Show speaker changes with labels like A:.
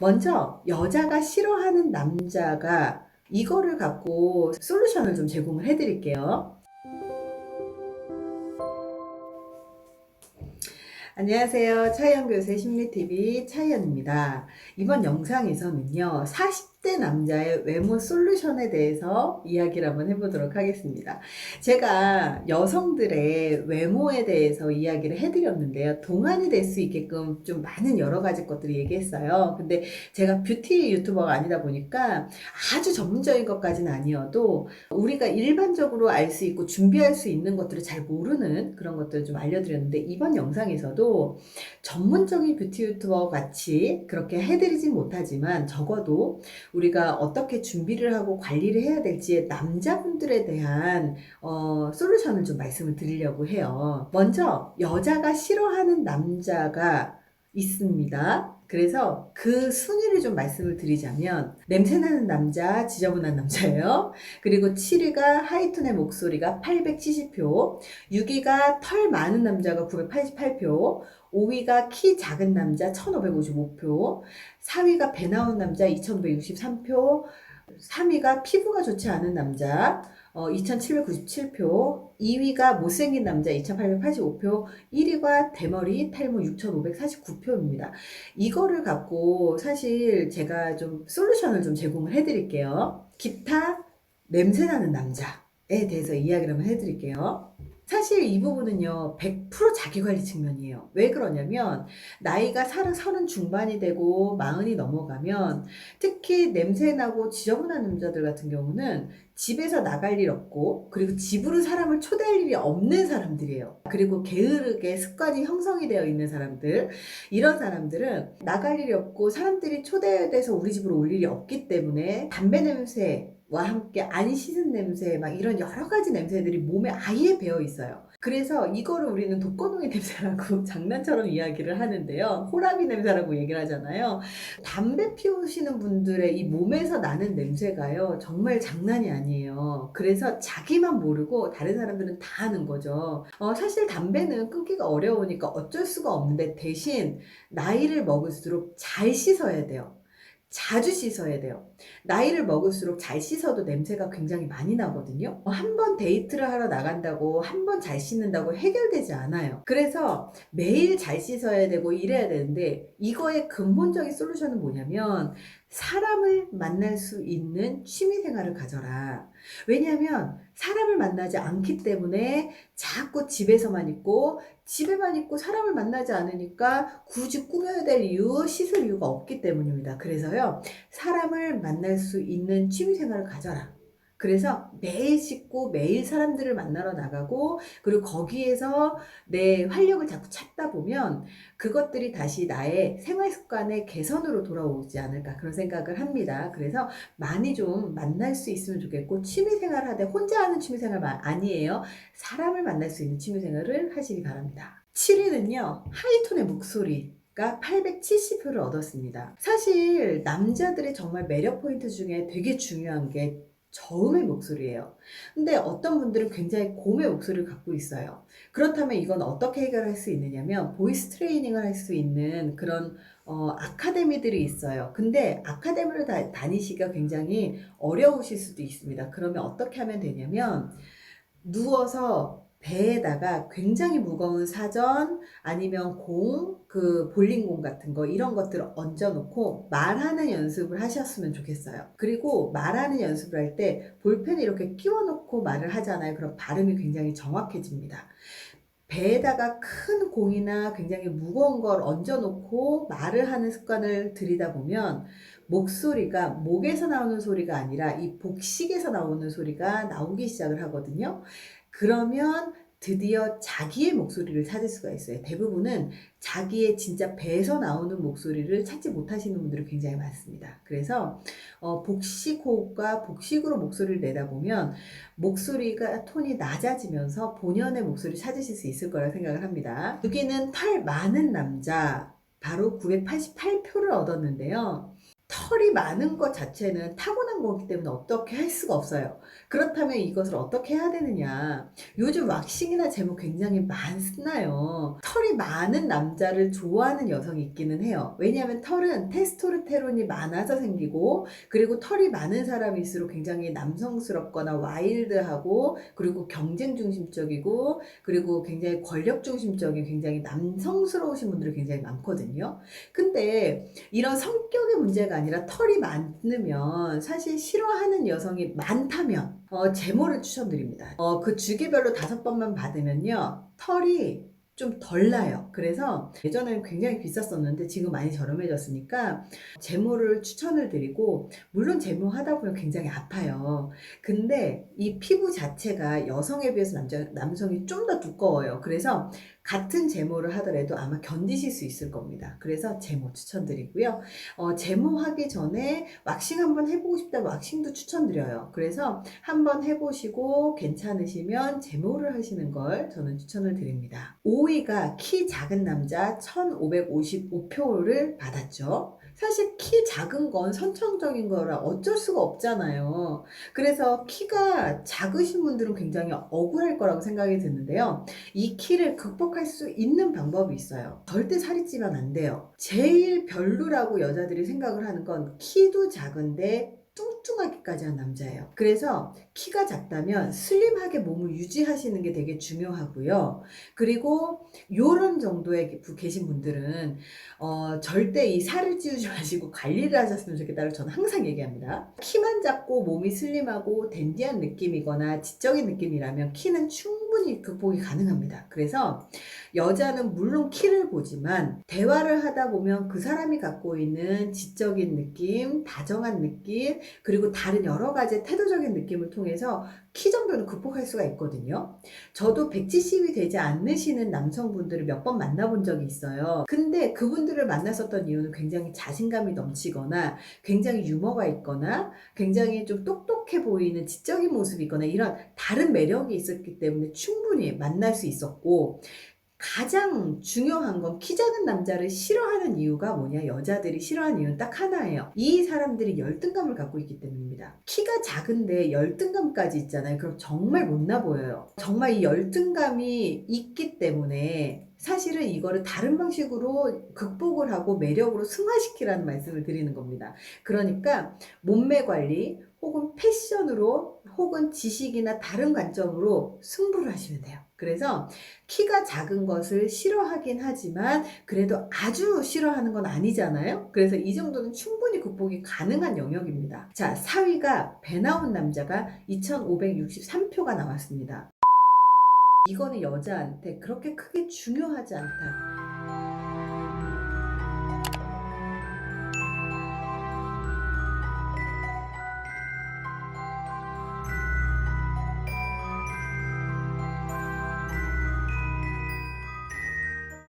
A: 먼저 여자가 싫어하는 남자가 이거를 갖고 솔루션을 좀 제공을 해드릴게요. 안녕하세요. 차이연 교수의 심리TV 차이연입니다. 이번 영상에서는요, 40대 남자의 외모 솔루션에 대해서 이야기를 한번 해보도록 하겠습니다. 제가 여성들의 외모에 대해서 이야기를 해드렸는데요. 동안이 될 수 있게끔 좀 많은 여러 가지 것들을 얘기했어요. 근데 제가 뷰티 유튜버가 아니다 보니까 아주 전문적인 것까지는 아니어도 우리가 일반적으로 알 수 있고 준비할 수 있는 것들을 잘 모르는 그런 것들을 좀 알려드렸는데 이번 영상에서도 전문적인 뷰티 유튜버 같이 그렇게 해드리진 못하지만 적어도 우리가 어떻게 준비를 하고 관리를 해야 될지 남자분들에 대한 어, 솔루션을 좀 말씀을 드리려고 해요. 먼저 여자가 싫어하는 남자가 있습니다. 그래서 그 순위를 좀 말씀을 드리자면 냄새나는 남자, 지저분한 남자예요. 그리고 7위가 하이톤의 목소리가 870표, 6위가 털 많은 남자가 988표, 5위가 키 작은 남자 1555표, 4위가 배 나온 남자 2563표, 3위가 피부가 좋지 않은 남자 어, 2797표, 2위가 못생긴 남자 2885표, 1위가 대머리 탈모 6549표입니다. 이거를 갖고 사실 제가 좀 솔루션을 좀 제공을 해드릴게요. 기타 냄새나는 남자에 대해서 이야기를 한번 해드릴게요. 사실 이 부분은요, 100% 자기관리 측면이에요. 왜 그러냐면, 나이가 서른, 서른 중반이 되고, 마흔이 넘어가면, 특히 냄새나고 지저분한 남자들 같은 경우는 집에서 나갈 일 없고, 그리고 집으로 사람을 초대할 일이 없는 사람들이에요. 그리고 게으르게 습관이 형성이 되어 있는 사람들, 이런 사람들은 나갈 일이 없고, 사람들이 초대돼서 우리 집으로 올 일이 없기 때문에, 담배 냄새, 와 함께 안 씻은 냄새 막 이런 여러 가지 냄새들이 몸에 아예 배어 있어요. 그래서 이거를 우리는 독거노인 냄새라고 장난처럼 이야기를 하는데요. 호라비 냄새라고 얘기를 하잖아요. 담배 피우시는 분들의 이 몸에서 나는 냄새가요. 정말 장난이 아니에요. 그래서 자기만 모르고 다른 사람들은 다 아는 거죠. 어, 사실 담배는 끊기가 어려우니까 어쩔 수가 없는데 대신 나이를 먹을수록 잘 씻어야 돼요. 자주 씻어야 돼요. 나이를 먹을수록 잘 씻어도 냄새가 굉장히 많이 나거든요. 한 번 데이트를 하러 나간다고 한 번 잘 씻는다고 해결되지 않아요. 그래서 매일 잘 씻어야 되고 이래야 되는데 이거의 근본적인 솔루션은 뭐냐면 사람을 만날 수 있는 취미 생활을 가져라. 왜냐하면 사람을 만나지 않기 때문에 자꾸 집에서만 있고 집에만 있고 사람을 만나지 않으니까 굳이 꾸며야 될 이유, 씻을 이유가 없기 때문입니다. 그래서요, 사람을 만날 수 있는 취미 생활을 가져라. 그래서 매일 씻고 매일 사람들을 만나러 나가고 그리고 거기에서 내 활력을 자꾸 찾다 보면 그것들이 다시 나의 생활 습관의 개선으로 돌아오지 않을까 그런 생각을 합니다. 그래서 많이 좀 만날 수 있으면 좋겠고 취미 생활 하되 혼자 하는 취미 생활 아니에요. 사람을 만날 수 있는 취미 생활을 하시기 바랍니다. 7위는요. 하이톤의 목소리. 가 870표를 얻었습니다. 사실 남자들의 정말 매력 포인트 중에 되게 중요한 게 저음의 목소리예요. 근데 어떤 분들은 굉장히 고음의 목소리를 갖고 있어요. 그렇다면 이건 어떻게 해결할 수 있느냐면 보이스 트레이닝을 할 수 있는 그런 어, 아카데미들이 있어요. 근데 아카데미를 다, 다니시기가 굉장히 어려우실 수도 있습니다. 그러면 어떻게 하면 되냐면 누워서 배에다가 굉장히 무거운 사전 아니면 공, 그 볼링공 같은 거 이런 것들을 얹어놓고 말하는 연습을 하셨으면 좋겠어요. 그리고 말하는 연습을 할 때 볼펜을 이렇게 끼워놓고 말을 하잖아요. 그럼 발음이 굉장히 정확해집니다. 배에다가 큰 공이나 굉장히 무거운 걸 얹어놓고 말을 하는 습관을 들이다 보면 목소리가 목에서 나오는 소리가 아니라 이 복식에서 나오는 소리가 나오기 시작을 하거든요. 그러면 드디어 자기의 목소리를 찾을 수가 있어요. 대부분은 자기의 진짜 배에서 나오는 목소리를 찾지 못하시는 분들이 굉장히 많습니다. 그래서 어, 복식 호흡과 복식으로 목소리를 내다 보면 목소리가 톤이 낮아지면서 본연의 목소리를 찾으실 수 있을 거라 생각을 합니다. 여기는 털 많은 남자 바로 988표를 얻었는데요. 털이 많은 것 자체는 타고난 거기 때문에 어떻게 할 수가 없어요. 그렇다면 이것을 어떻게 해야 되느냐. 요즘 왁싱이나 제모 굉장히 많나요. 털이 많은 남자를 좋아하는 여성이 있기는 해요. 왜냐하면 털은 테스토스테론이 많아서 생기고 그리고 털이 많은 사람일수록 굉장히 남성스럽거나 와일드하고 그리고 경쟁 중심적이고 그리고 굉장히 권력 중심적인 굉장히 남성스러우신 분들이 굉장히 많거든요. 근데 이런 성격의 문제가 아니라 털이 많으면 사실 싫어하는 여성이 많다면 어, 제모를 추천드립니다. 어, 그 주기별로 다섯 번만 받으면요 털이 좀 덜 나요. 그래서 예전에는 굉장히 비쌌었는데 지금 많이 저렴해졌으니까 제모를 추천을 드리고 물론 제모하다 보면 굉장히 아파요. 근데 이 피부 자체가 여성에 비해서 남자, 남성이 좀 더 두꺼워요. 그래서 같은 제모를 하더라도 아마 견디실 수 있을 겁니다. 그래서 제모 추천드리고요. 어, 제모 하기 전에 왁싱 한번 해보고 싶다면 왁싱도 추천드려요. 그래서 한번 해보시고 괜찮으시면 제모를 하시는 걸 저는 추천을 드립니다. 5위가 키 작은 남자 1555표를 받았죠. 사실 키 작은 건 선천적인 거라 어쩔 수가 없잖아요. 그래서 키가 작으신 분들은 굉장히 억울할 거라고 생각이 드는데요. 이 키를 극복할 수 있는 방법이 있어요. 절대 살이 찌면 안 돼요. 제일 별로라고 여자들이 생각을 하는 건 키도 작은데 뚱뚱하기까지 한 남자예요. 그래서 키가 작다면 슬림하게 몸을 유지하시는 게 되게 중요하고요. 그리고 요런 정도의 부- 계신 분들은 어, 절대 이 살을 찌우지 마시고 관리를 하셨으면 좋겠다고 저는 항상 얘기합니다. 키만 작고 몸이 슬림하고 댄디한 느낌이거나 지적인 느낌이라면 키는 충분히 극복이 가능합니다. 그래서 여자는 물론 키를 보지만 대화를 하다 보면 그 사람이 갖고 있는 지적인 느낌, 다정한 느낌, 그리고 다른 여러 가지 태도적인 느낌을 통해서 키 정도는 극복할 수가 있거든요. 저도 170이 되지 않으시는 남성분들을 몇 번 만나본 적이 있어요. 근데 그분들을 만났었던 이유는 굉장히 자신감이 넘치거나 굉장히 유머가 있거나 굉장히 좀 똑똑해 보이는 지적인 모습이 있거나 이런 다른 매력이 있었기 때문에 충분히 만날 수 있었고 가장 중요한 건 키 작은 남자를 싫어하는 이유가 뭐냐? 여자들이 싫어하는 이유는 딱 하나예요. 이 사람들이 열등감을 갖고 있기 때문입니다. 키가 작은데 열등감까지 있잖아요. 그럼 정말 못나 보여요. 정말 이 열등감이 있기 때문에 사실은 이거를 다른 방식으로 극복을 하고 매력으로 승화시키라는 말씀을 드리는 겁니다. 그러니까 몸매 관리 혹은 패션으로 혹은 지식이나 다른 관점으로 승부를 하시면 돼요. 그래서 키가 작은 것을 싫어하긴 하지만 그래도 아주 싫어하는 건 아니잖아요. 그래서 이 정도는 충분히 극복이 가능한 영역입니다. 자, 4위가 배 나온 남자가 2563표가 나왔습니다. 이거는 여자한테 그렇게 크게 중요하지 않다.